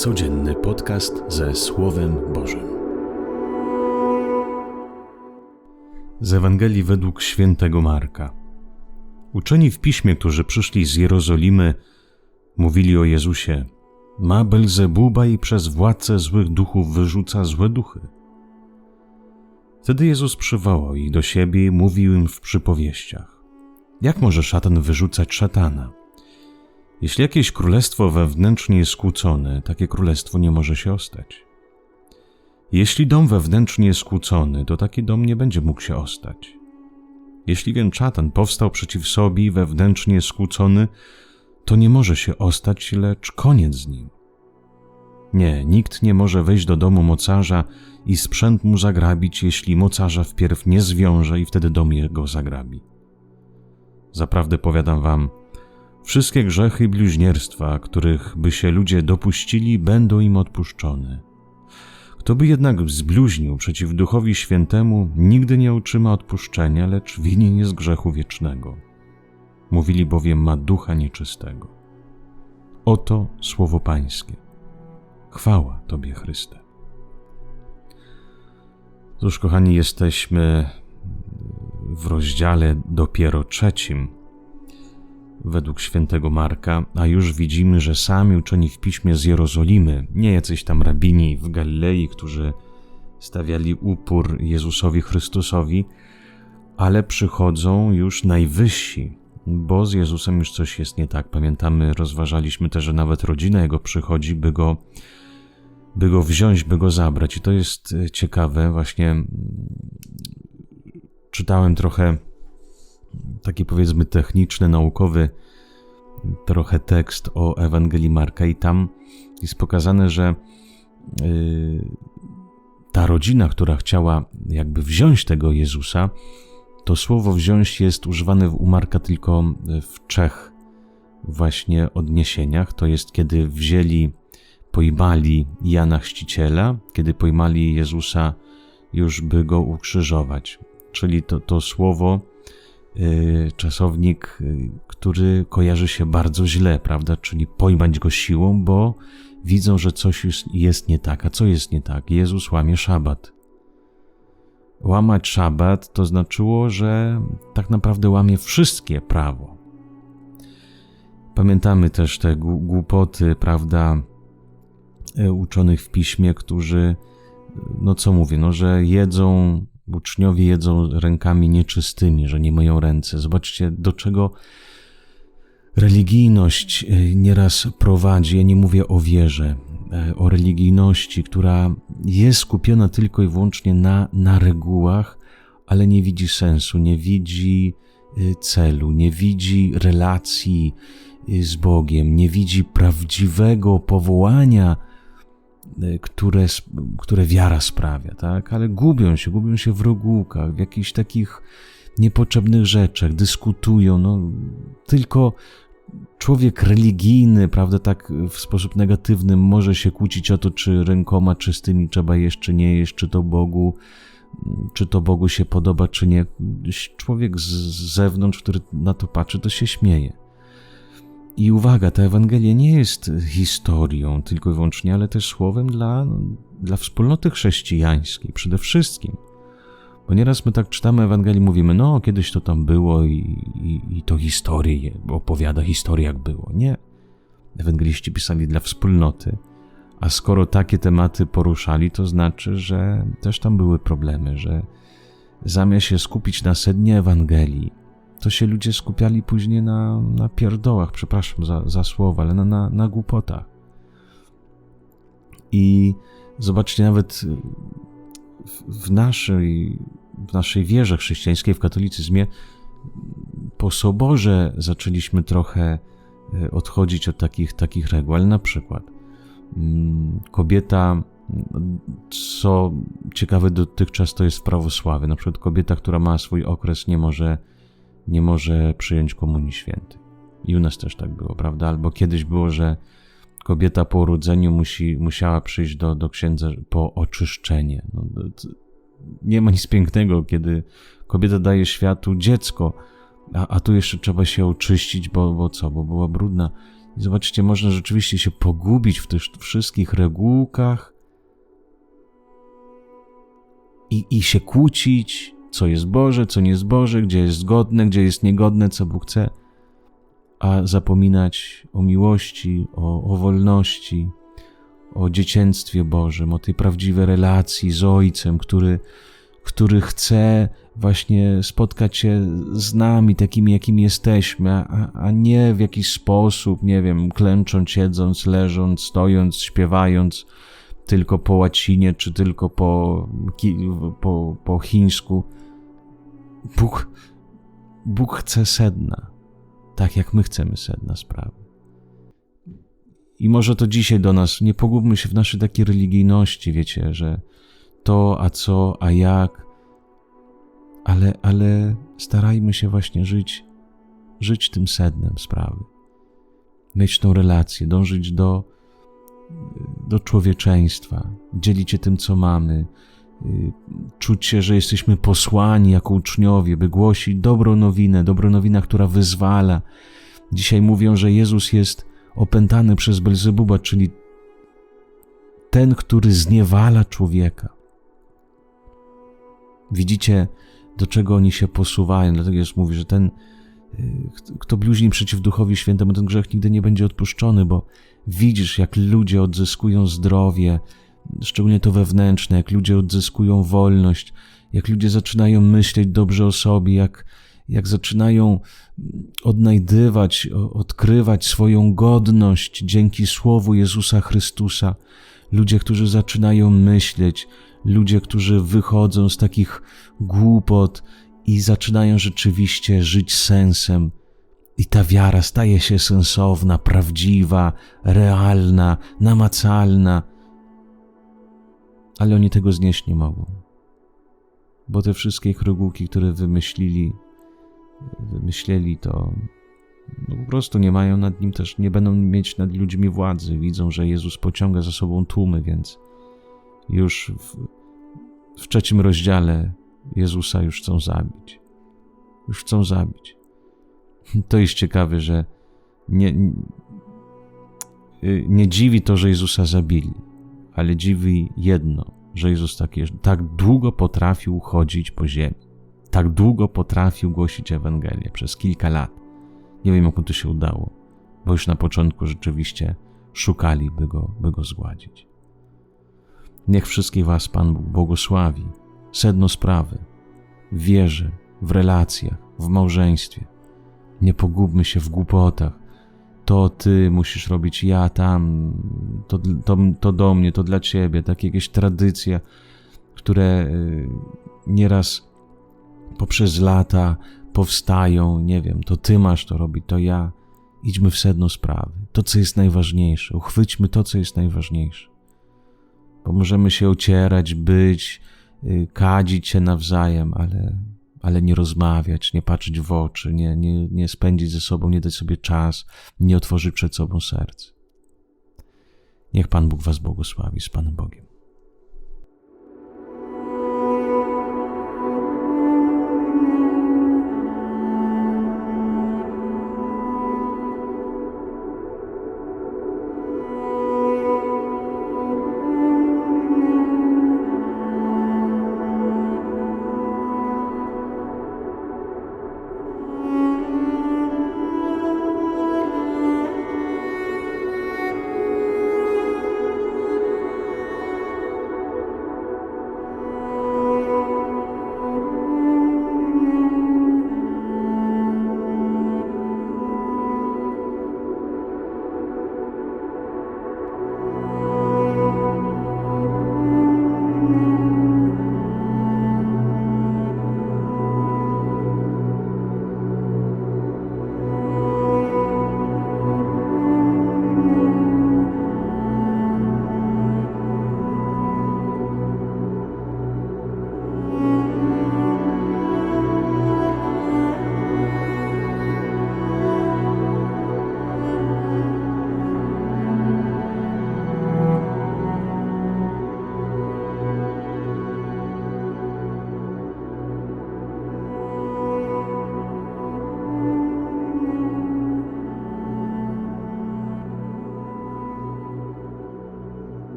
Codzienny podcast ze Słowem Bożym. Z Ewangelii według świętego Marka. Uczeni w piśmie, którzy przyszli z Jerozolimy, mówili o Jezusie: Ma Belzebuba i przez władcę złych duchów wyrzuca złe duchy. Wtedy Jezus przywołał ich do siebie i mówił im w przypowieściach: Jak może szatan wyrzucać szatana? Jeśli jakieś królestwo wewnętrznie jest skłócone, takie królestwo nie może się ostać. Jeśli dom wewnętrznie jest skłócony, to taki dom nie będzie mógł się ostać. Jeśli więc szatan powstał przeciw sobie wewnętrznie jest skłócony, to nie może się ostać, lecz koniec z nim. Nie, nikt nie może wejść do domu mocarza i sprzęt mu zagrabić, jeśli mocarza wpierw nie zwiąże i wtedy dom jego zagrabi. Zaprawdę powiadam wam, Wszystkie grzechy i bluźnierstwa, których by się ludzie dopuścili, będą im odpuszczone. Kto by jednak zbluźnił przeciw Duchowi Świętemu, nigdy nie otrzyma odpuszczenia, lecz winien jest grzechu wiecznego. Mówili bowiem ma ducha nieczystego. Oto słowo Pańskie. Chwała Tobie, Chryste. Cóż, kochani, jesteśmy w rozdziale dopiero trzecim według świętego Marka, a już widzimy, że sami uczeni w piśmie z Jerozolimy, nie jacyś tam rabini w Galilei, którzy stawiali upór Jezusowi Chrystusowi, ale przychodzą już najwyżsi, bo z Jezusem już coś jest nie tak. Pamiętamy, rozważaliśmy też, że nawet rodzina jego przychodzi, by go, by go wziąć, by go zabrać. I to jest ciekawe. Właśnie mm, czytałem trochę taki powiedzmy techniczny, naukowy trochę tekst o Ewangelii Marka i tam jest pokazane, że yy, ta rodzina, która chciała jakby wziąć tego Jezusa, to słowo wziąć jest używane u Marka tylko w trzech właśnie odniesieniach. To jest kiedy wzięli, pojmali Jana Chrzciciela, kiedy pojmali Jezusa już by go ukrzyżować. Czyli to, to słowo Y, czasownik, y, który kojarzy się bardzo źle, prawda? Czyli pojmać go siłą, bo widzą, że coś jest nie tak. A co jest nie tak? Jezus łamie szabat. Łamać szabat to znaczyło, że tak naprawdę łamie wszystkie prawo. Pamiętamy też te głupoty, prawda, y, uczonych w piśmie, którzy, no co mówię, no, że jedzą Uczniowie jedzą rękami nieczystymi, że nie myją ręce. Zobaczcie, do czego religijność e, nieraz prowadzi. Ja nie mówię o wierze, e, o religijności, która jest skupiona tylko i wyłącznie na, na regułach, ale nie widzi sensu, nie widzi e, celu, nie widzi relacji z Bogiem, nie widzi prawdziwego powołania które, które wiara sprawia, tak? Ale gubią się, gubią się w rogółkach, w jakichś takich niepotrzebnych rzeczach, dyskutują, no tylko człowiek religijny, prawda, tak w sposób negatywny może się kłócić o to, czy rękoma czystymi trzeba jeść, czy nie jeść, czy to Bogu, czy to Bogu się podoba, czy nie. Człowiek z zewnątrz, który na to patrzy, to się śmieje. I uwaga, ta Ewangelia nie jest historią tylko i wyłącznie, ale też słowem dla, dla wspólnoty chrześcijańskiej przede wszystkim. Bo nieraz my tak czytamy Ewangelii, mówimy, no kiedyś to tam było i, i, i to historię opowiada historię, jak było. Nie. Ewangeliści pisali dla wspólnoty, a skoro takie tematy poruszali, to znaczy, że też tam były problemy, że zamiast się skupić na sednie Ewangelii, to się ludzie skupiali później na, na pierdołach, przepraszam za, za słowa, ale na, na, na głupotach. I zobaczcie, nawet w naszej, w naszej wierze chrześcijańskiej, w katolicyzmie, po soborze zaczęliśmy trochę e, odchodzić od takich, takich reguł, ale na przykład mm, kobieta, co ciekawe dotychczas to jest w prawosławie, na przykład kobieta, która ma swój okres, nie może nie może przyjąć Komunii Świętej. I u nas też tak było, prawda? Albo kiedyś było, że kobieta po urodzeniu musi, musiała przyjść do, do księdza po oczyszczenie. No, nie ma nic pięknego, kiedy kobieta daje światu dziecko, a, a tu jeszcze trzeba się oczyścić, bo, bo co, bo była brudna. I zobaczcie, można rzeczywiście się pogubić w tych wszystkich regułkach i, i się kłócić, co jest Boże, co nie jest Boże, gdzie jest zgodne, gdzie jest niegodne, co Bóg chce, a zapominać o miłości, o, o wolności, o dziecięctwie Bożym, o tej prawdziwej relacji z Ojcem, który, który chce właśnie spotkać się z nami, takimi, jakimi jesteśmy, a, a nie w jakiś sposób, nie wiem, klęcząc, siedząc, leżąc, stojąc, śpiewając, tylko po łacinie, czy tylko po, po, po chińsku. Bóg, Bóg chce sedna, tak jak my chcemy sedna sprawy. I może to dzisiaj do nas, nie pogubmy się w naszej takiej religijności, wiecie, że to, a co, a jak, ale, ale starajmy się właśnie żyć, żyć tym sednem sprawy. Mieć tą relację, dążyć do, do człowieczeństwa, dzielić się tym, co mamy, czuć się, że jesteśmy posłani jako uczniowie, by głosić dobrą nowinę, dobrą nowinę, która wyzwala. Dzisiaj mówią, że Jezus jest opętany przez Belzebuba, czyli ten, który zniewala człowieka. Widzicie, do czego oni się posuwają. Dlatego jest mówi, że ten, y, kto bluźni przeciw Duchowi Świętemu, ten grzech nigdy nie będzie odpuszczony, bo widzisz, jak ludzie odzyskują zdrowie, szczególnie to wewnętrzne, jak ludzie odzyskują wolność, jak ludzie zaczynają myśleć dobrze o sobie, jak, jak zaczynają odnajdywać, odkrywać swoją godność dzięki Słowu Jezusa Chrystusa. Ludzie, którzy zaczynają myśleć, ludzie, którzy wychodzą z takich głupot i zaczynają rzeczywiście żyć sensem. I ta wiara staje się sensowna, prawdziwa, realna, namacalna. Ale oni tego znieść nie mogą. Bo te wszystkie chrogułki, które wymyślili, wymyśleli, to no po prostu nie mają nad nim też, nie będą mieć nad ludźmi władzy. Widzą, że Jezus pociąga za sobą tłumy, więc już w, w trzecim rozdziale Jezusa już chcą zabić. Już chcą zabić. To jest ciekawe, że nie, nie dziwi to, że Jezusa zabili, ale dziwi jedno, że Jezus tak, tak długo potrafił chodzić po ziemi. Tak długo potrafił głosić Ewangelię przez kilka lat. Nie wiem, jak mu to się udało, bo już na początku rzeczywiście szukali, by go, by go zgładzić. Niech wszystkich Was Pan Bóg błogosławi. Sedno sprawy w w relacjach, w małżeństwie. Nie pogubmy się w głupotach. To Ty musisz robić, ja tam, to, to, to do mnie, to dla Ciebie. Takie jakieś tradycje, które y, nieraz poprzez lata powstają, nie wiem, to Ty masz to robić, to ja. Idźmy w sedno sprawy. To, co jest najważniejsze. Uchwyćmy to, co jest najważniejsze bo możemy się ocierać, być, y, kadzić się nawzajem, ale, ale nie rozmawiać, nie patrzeć w oczy, nie, nie, nie spędzić ze sobą, nie dać sobie czas, nie otworzyć przed sobą serc. Niech Pan Bóg Was błogosławi z Panem Bogiem.